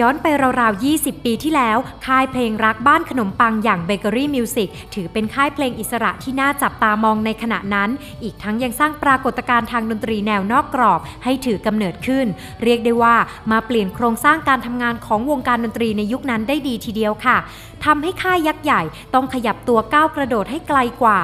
ย้อนไปราวๆ 20 ปีที่แล้ว ค่ายเพลงรักบ้านขนมปังอย่างเบเกอรี่มิวสิกถือเป็นค่ายเพลงอิสระที่น่าจับตามองในขณะนั้น อีกทั้งยังสร้างปรากฏการณ์ทางดนตรีแนวนอกกรอบให้ถือกำเนิดขึ้น เรียกได้ว่ามาเปลี่ยนโครงสร้างการทำงานของวงการดนตรีในยุคนั้นได้ดีทีเดียวค่ะทำให้ค่ายยักษ์ใหญ่ต้องขยับตัวก้าวกระโดดให้ไกลกว่า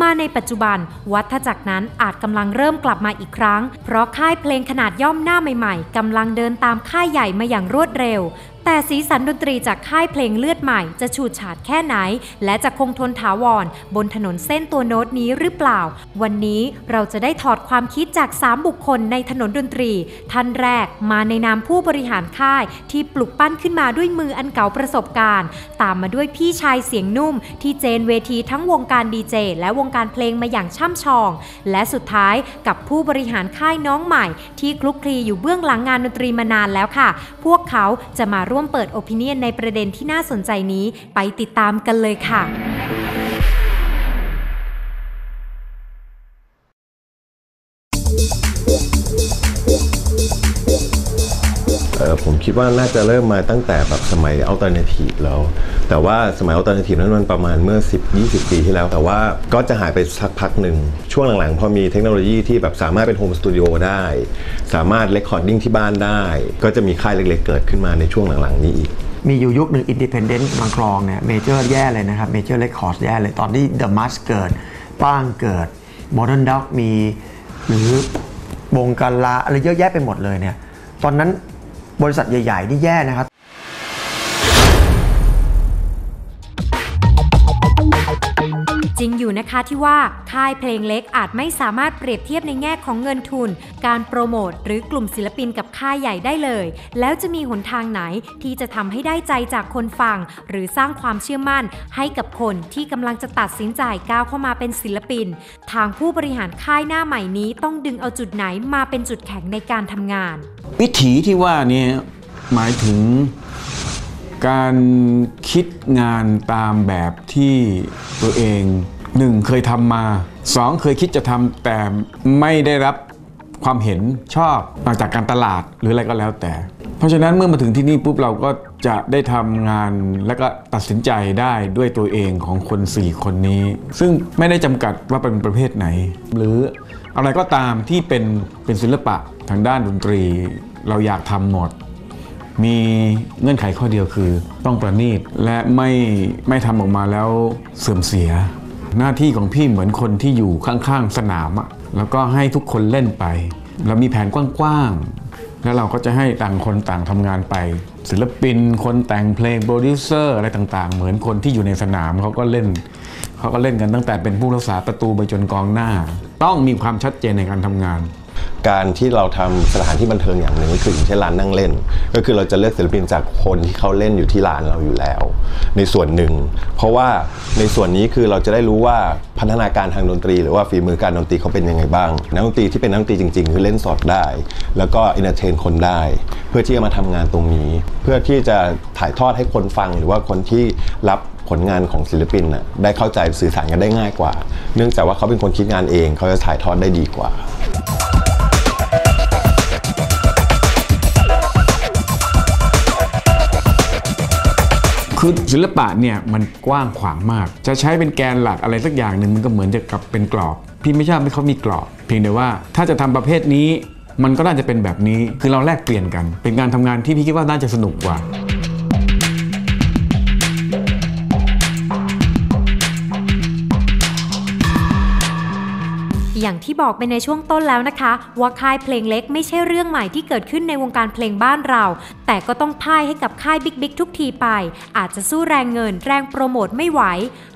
มาในปัจจุบัน วัฏจักรนั้นอาจกำลังเริ่มกลับมาอีกครั้ง เพราะค่ายเพลงขนาดย่อมหน้าใหม่ ๆกำลังเดินตามค่ายใหญ่มาอย่างรวดเร็ว แต่สีสันดนตรีจากค่ายเพลงเลือดใหม่จะฉูดฉาดแค่ไหน และจะคงทนถาวร บนถนนเส้นตัวโน้ตนี้หรือเปล่า วันนี้เราจะได้ถอดความคิดจาก 3 บุคคลในถนนดนตรี ท่านแรกมาในนามผู้บริหารค่าย ที่ปลุกปั้นขึ้นมาด้วยมืออันเก่าประสบการณ์ ตามมาด้วยพี่ชายเสียงนุ่ม ที่เจนเวทีทั้งวงการดีเจและวงการเพลงมาอย่างช่ำชอง และสุดท้ายกับผู้บริหารค่ายน้องใหม่ ที่คลุกคลีอยู่เบื้องหลังงานดนตรีมานานแล้วค่ะ พวกเขาจะมาร่วร่วมเปิดโอปิเนียนในประเด็นที่น่าสนใจนี้ไปติดตามกันเลยค่ะ คิดว่าน่าจะเริ่มมาตั้งแต่แบบสมัยอัลเทอร์เนทีฟแล้ว แต่ว่าสมัยอัลเทอร์เนทีฟนั้นมันประมาณเมื่อ 10-20 ปีที่แล้ว แต่ว่าก็จะหายไปสักพักหนึ่ง ช่วงหลังๆ พอมีเทคโนโลยีที่แบบสามารถเป็นโฮมสตูดิโอได้ สามารถเลคคอร์ดิ้งที่บ้านได้ ก็จะมีค่ายเล็กๆ เกิดขึ้นมาในช่วงหลังๆ นี้อีกมีอยู่ยุคหนึ่งอินดิเพนเดนต์บางครองเนี่ยเมเจอร์แย่เลยนะครับเมเจอร์เรคคอร์ดแย่เลยตอนที่เดอะมัสเกิดป้างเกิดโมเดิร์นด็อกมีหรือวงการลาอะไรเยอะแยะไปหมดเลยเนี่ยตอนนั้น บริษัทใหญ่ๆนี่แย่นะครับ ริงอยู่นะคะที่ว่าค่ายเพลงเล็กอาจไม่สามารถเปรียบเทียบในแง่ของเงินทุน การโปรโมทหรือกลุ่มศิลปินกับค่ายใหญ่ได้เลย แล้วจะมีหนทางไหนที่จะทำให้ได้ใจจากคนฟัง หรือสร้างความเชื่อมั่น ให้กับคนที่กำลังจะตัดสินใจก้าวเข้ามาเป็นศิลปิน ทางผู้บริหารค่ายหน้าใหม่นี้ต้องดึงเอาจุดไหนมาเป็นจุดแข็งในการทำงาน วิถีที่ว่านี่หมายถึงการคิดงานตามแบบที่ตัวเอง หนึ่งเคยทำมาสองเคยคิดจะทำแต่ไม่ได้รับความเห็นชอบมาจากการตลาดหรืออะไรก็แล้วแต่ เพราะฉะนั้นเมื่อมาถึงที่นี่ปุ๊บเราก็จะได้ทำงานและก็ตัดสินใจได้ด้วยตัวเองของคน 4 คนนี้ ซึ่งไม่ได้จำกัดว่าเป็นประเภทไหน หรืออะไรก็ตามที่เป็นเป็นศิลปะทางด้านดนตรีเราอยากทำหมด มีเงื่อนไขข้อเดียวคือต้องประณีตและไม่ไม่ทำออกมาแล้วเสื่อมเสีย หน้าที่ของพี่เหมือนคนที่อยู่ข้างๆสนามอะแล้วก็ให้ทุกคนเล่นไป เรามีแผนกว้างๆ แล้วเราก็จะให้ต่างคนต่างทำงานไป ศิลปิน คนแต่งเพลงโปรดิวเซอร์อะไรต่างๆ เหมือนคนที่อยู่ในสนามเขาก็เล่นเขาก็เล่นกันตั้งแต่เป็นผู้รักษาประตูไปจนกองหน้า ต้องมีความชัดเจนในการทำงาน การที่เราทำสถานที่บันเทิงอย่างหนึ่งก็คืออย่างเช่นร้านนั่งเล่น ก็คือเราจะเลือกศิลปินจากคนที่เขาเล่นอยู่ที่ร้านเราอยู่แล้ว ในส่วนหนึ่ง เพราะว่าในส่วนนี้คือเราจะได้รู้ว่าพัฒนาการทางดนตรี หรือว่าฝีมือการดนตรีเขาเป็นยังไงบ้างนักดนตรีที่เป็นนักดนตรีจริง ๆ คือเล่นสดได้ แล้วก็อินเตอร์เทนคนได้ เพื่อที่จะมาทำงานตรงนี้ เพื่อที่จะถ่ายทอดให้คนฟังหรือว่าคนที่รับผลงานของศิลปินน่ะได้เข้าใจสื่อสารกันได้ง่ายกว่า เนื่องจากว่าเขาเป็นคนคิดงานเอง เขาจะถ่ายทอดได้ดีกว่า คือศิลปะเนี่ยมันกว้างขวางมาก จะใช้เป็นแกนหลักอะไรสักอย่างหนึ่งมันก็เหมือนจะกับเป็นกรอบ พี่ไม่ชอบให้เขามีกรอบ เพียงแต่ว่าถ้าจะทำประเภทนี้ มันก็น่าจะเป็นแบบนี้คือเราแลกเปลี่ยนกัน เป็นการทำงานที่พี่คิดว่าน่าจะสนุกกว่า อย่างที่บอกไปในช่วงต้นแล้วนะคะ ว่าค่ายเพลงเล็กไม่ใช่เรื่องใหม่ที่เกิดขึ้นในวงการเพลงบ้านเรา แต่ก็ต้องพ่ายให้กับค่ายบิ๊กบิ๊กทุกทีไป อาจจะสู้แรงเงินแรงโปรโมทไม่ไหว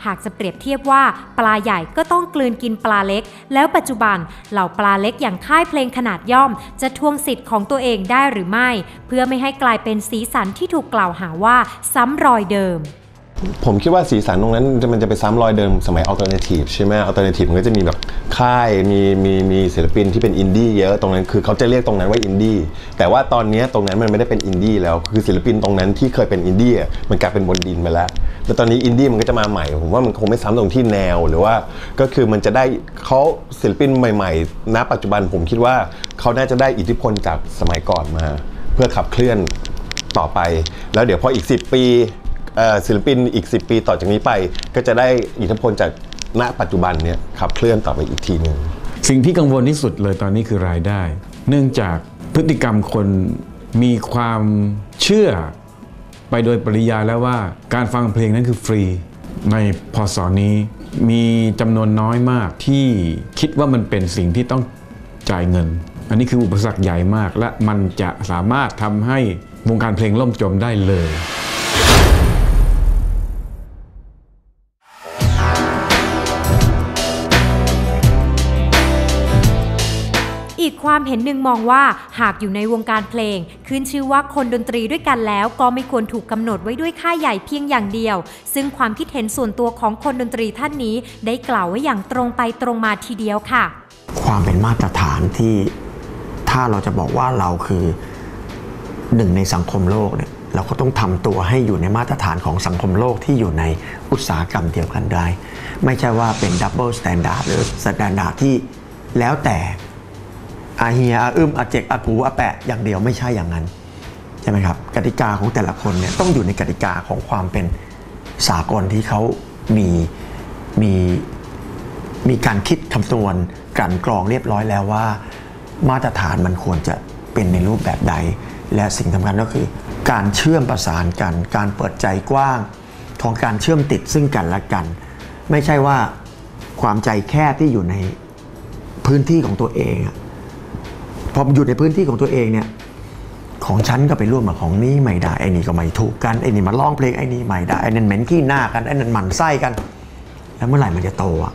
หากจะเปรียบเทียบว่าปลาใหญ่ก็ต้องกลืนกินปลาเล็ก แล้วปัจจุบันเหล่าปลาเล็กอย่างค่ายเพลงขนาดย่อม จะทวงสิทธิ์ของตัวเองได้หรือไม่ เพื่อไม่ให้กลายเป็นสีสันที่ถูกกล่าวหาว่าซ้ำรอยเดิม ผมคิดว่าสีสันตรงนั้นมันจะไปซ้ำรอยเดิมสมัยอัลเทอร์เนทีฟใช่ไหมอัลเทอร์เนทีฟมันก็จะมีแบบค่ายมีมีมีศิลปินที่เป็นอินดี้เยอะตรงนั้นคือเขาจะเรียกตรงนั้นว่าอินดี้แต่ว่าตอนนี้ตรงนั้นมันไม่ได้เป็นอินดี้แล้วคือศิลปินตรงนั้นที่เคยเป็นอินดี้มันกลายเป็นบนดินไปแล้วแต่ตอนนี้อินดี้มันก็จะมาใหม่ผมว่ามันคงไม่ซ้ำตรงที่แนวหรือว่าก็คือมันจะได้เขาศิลปินใหม่ๆณปัจจุบันผมคิดว่าเขาน่าจะได้อิทธิพลจากสมัยก่อนมา เพื่อขับเคลื่อนต่อไป แล้วเดี๋ยวพออีก 10 ปี ศิลปินอีก 10 ปีต่อจากนี้ไป ก็จะได้อิทธิพลจากณปัจจุบันเนี่ยขับเคลื่อนต่อไปอีกทีหนึ่งสิ่งที่กังวลที่สุดเลยตอนนี้คือรายได้ เนื่องจากพฤติกรรมคนมีความเชื่อไปโดยปริยายแล้วว่าการฟังเพลงนั้นคือฟรี ในพศนี้มีจำนวนน้อยมากที่คิดว่ามันเป็นสิ่งที่ต้องจ่ายเงิน อันนี้คืออุปสรรคใหญ่มาก และมันจะสามารถทำให้วงการเพลงล่มจมได้เลย อีกความเห็นหนึ่งมองว่าหากอยู่ในวงการเพลง ขึ้นชื่อว่าคนดนตรีด้วยกันแล้ว ก็ไม่ควรถูกกำหนดไว้ด้วยค่ายใหญ่เพียงอย่างเดียว ซึ่งความคิดเห็นส่วนตัวของคนดนตรีท่านนี้ ได้กล่าวไว้อย่างตรงไปตรงมาทีเดียวค่ะ ความเป็นมาตรฐานที่ถ้าเราจะบอกว่าเราคือหนึ่งในสังคมโลกเนี่ยเราก็ต้องทำตัวให้อยู่ในมาตรฐานของสังคมโลกที่อยู่ในอุตสาหกรรมเดียวกันได้ ไม่ใช่ว่าเป็นดับเบิลสแตนดาร์ดหรือสแตนดาร์ดที่แล้วแต่ อาเฮียอาอึมอาเจกอากูอาแปะอย่างเดียวไม่ใช่อย่างนั้นใช่ไหมครับกติกาของแต่ละคนเนี่ยต้องอยู่ในกติกาของความเป็นสากลที่เขามีมีมีการคิดคำนวณกันกรองเรียบร้อยแล้วว่า มาตรฐานมันควรจะเป็นในรูปแบบใด และสิ่งสำคัญก็คือ การเชื่อมประสานกัน การเปิดใจกว้างของการเชื่อมติดซึ่งกันและกัน ไม่ใช่ว่าความใจแคบที่อยู่ในพื้นที่ของตัวเองอะ พออยู่ในพื้นที่ของตัวเองเนี่ยของฉันก็ไปร่วมกับของนี้ไม่ได้ไอ้นี่ก็ไม่ถูกกันไอ้นี่มาร้องเพลงไอ้นี่ไม่ได้ไอ้นั่นเหม็นขี้หน้ากันไอ้นั่นหมั่นไส้กัน แล้วเมื่อไหร่มันจะโตอะ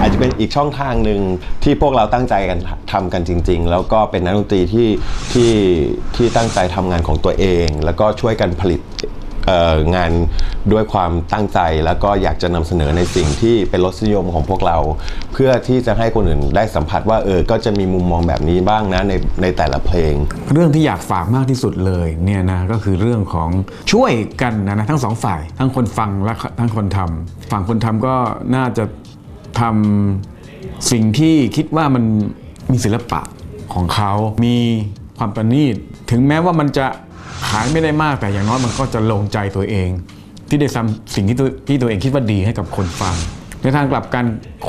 อาจจะเป็นอีกช่องทางหนึ่งที่พวกเราตั้งใจกันทำกันจริง ๆ แล้วก็เป็นนักดนตรีที่ที่ที่ตั้งใจทำงานของตัวเอง แล้วก็ช่วยกันผลิต งานด้วยความตั้งใจแล้วก็อยากจะนำเสนอในสิ่งที่เป็นรสนิยมของพวกเรา เพื่อที่จะให้คนอื่นได้สัมผัสว่าเออก็จะมีมุมมองแบบนี้บ้างนะในในแต่ละเพลง เรื่องที่อยากฝากมากที่สุดเลยเนี่ยนะก็คือเรื่องของช่วยกันนะนะทั้งสองฝ่าย ทั้งคนฟังและทั้งคนทำฝั่งคนทำก็น่าจะทำสิ่งที่คิดว่ามันมีศิลปะของเขา มีความประณีต ถึงแม้ว่ามันจะ ขายไม่ได้มากแต่อย่างน้อยมันก็จะลงใจตัวเอง ที่ได้ทำสิ่งที่ตัวที่ตัวเองคิดว่าดีให้กับคนฟัง ในทางกลับกัน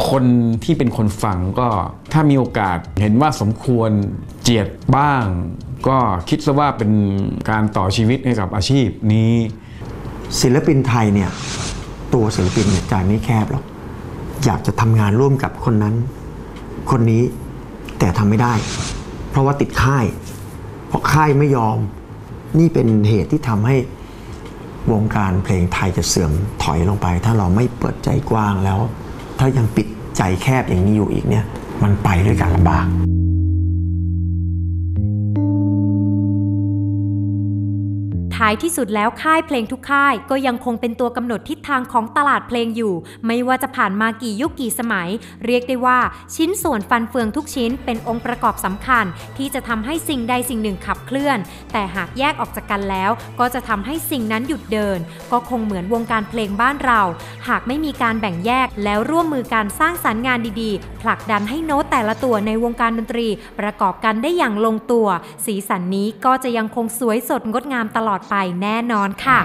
คนที่เป็นคนฟังก็ถ้ามีโอกาสเห็นว่าสมควรเจียดบ้าง ก็คิดซะว่าเป็นการต่อชีวิตให้กับอาชีพนี้ ศิลปินไทยเนี่ยตัวศิลปินเนี่ยใจไม่แคบหรอกอยากจะทำงานร่วมกับคนนั้น คนนี้แต่ทำไม่ได้ เพราะว่าติดค่าย เพราะค่ายไม่ยอม นี่เป็นเหตุที่ทำให้วงการเพลงไทยจะเสื่อมถอยลงไป ถ้าเราไม่เปิดใจกว้างแล้ว ถ้ายังปิดใจแคบอย่างนี้อยู่อีกเนี่ย มันไปด้วยกันลำบาก ท้ายที่สุดแล้วค่ายเพลงทุกค่าย ก็ยังคงเป็นตัวกำหนดทิศทางของตลาดเพลงอยู่ ไม่ว่าจะผ่านมากี่ยุคกี่สมัย เรียกได้ว่าชิ้นส่วนฟันเฟืองทุกชิ้นเป็นองค์ประกอบสำคัญ ที่จะทำให้สิ่งใดสิ่งหนึ่งขับเคลื่อน แต่หากแยกออกจากกันแล้ว ก็จะทำให้สิ่งนั้นหยุดเดิน ก็คงเหมือนวงการเพลงบ้านเรา หากไม่มีการแบ่งแยกแล้วร่วมมือการสร้างสรรค์งานดีๆ ผลักดันให้โน้ตแต่ละตัวในวงการดนตรี ประกอบกันได้อย่างลงตัว สีสันนี้ก็จะยังคงสวยสดงดงามตลอดไปแน่นอนค่ะ